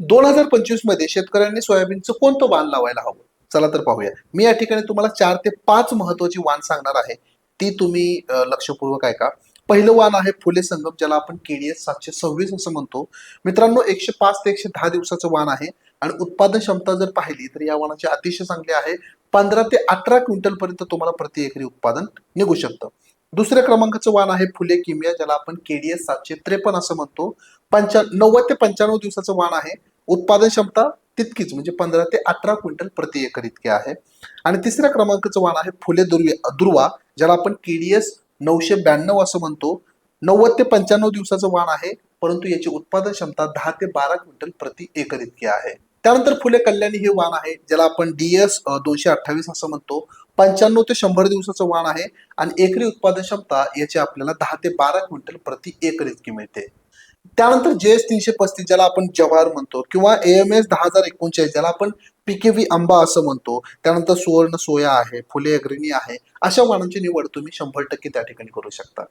दोन हजार पंचवीसमध्ये शेतकऱ्यांनी सोयाबीनचं कोणतं वाण लावायला हवं? चला तर पाहूया. मी या ठिकाणी तुम्हाला चार ते पाच महत्वाची वाण सांगणार आहे. ती तुम्ही लक्षपूर्वक ऐका. पहिलं वाण आहे फुले संगम ज्याला आपण केडीएस सातशे सव्वीस असं म्हणतो. मित्रांनो एकशे पाच ते एकशे दहा दिवसाचं वाण आहे आणि उत्पादन क्षमता जर पाहिली तर या वाणाची अतिशय चांगली आहे. पंधरा ते अठरा क्विंटल पर्यंत तुम्हाला प्रति एकरी उत्पादन निघू शकतं. दुसऱ्या क्रमांकाचं वाण आहे फुले किमिया ज्याला आपण केडीएस सातशे त्रेपन्न असं म्हणतो. पंचा नव्वद ते पंच्याण्णव दिवसाचं वाण आहे. उत्पादन क्षमता तितकीच म्हणजे पंधरा ते अठरा क्विंटल प्रति एकर इतके आहे. आणि तिसऱ्या क्रमांकाचं वाण आहे फुले दुर्वे दुर्वा ज्याला आपण केडीएस नऊशे ब्याण्णव असं म्हणतो. नव्वद ते पंच्याण्णव दिवसाचं वाण आहे परंतु याची उत्पादन क्षमता दहा ते बारा क्विंटल प्रति एकर इतकी आहे. त्यानंतर फुले कल्याणी हे वाण आहे ज्याला आपण डीएस दोनशे अठ्ठावीस असं म्हणतो. पंच्याण्णव ते शंभर दिवसाचं वाण आहे आणि एकरी उत्पादन क्षमता याची आपल्याला दहा ते बारा क्विंटल प्रति एकर इतकी मिळते. त्यानंतर जे एस तीनशे पस्तीस ज्याला आपण जवाहर म्हणतो किंवा एम एस दहा हजार एकोणचाळीस ज्याला आपण पीकेव्ही आंबा असं म्हणतो त्यानंतर सुवर्ण सोया आहे फुले अग्रणी आहे अशा वाणांची निवड तुम्ही शंभर टक्के त्या ठिकाणी करू शकता.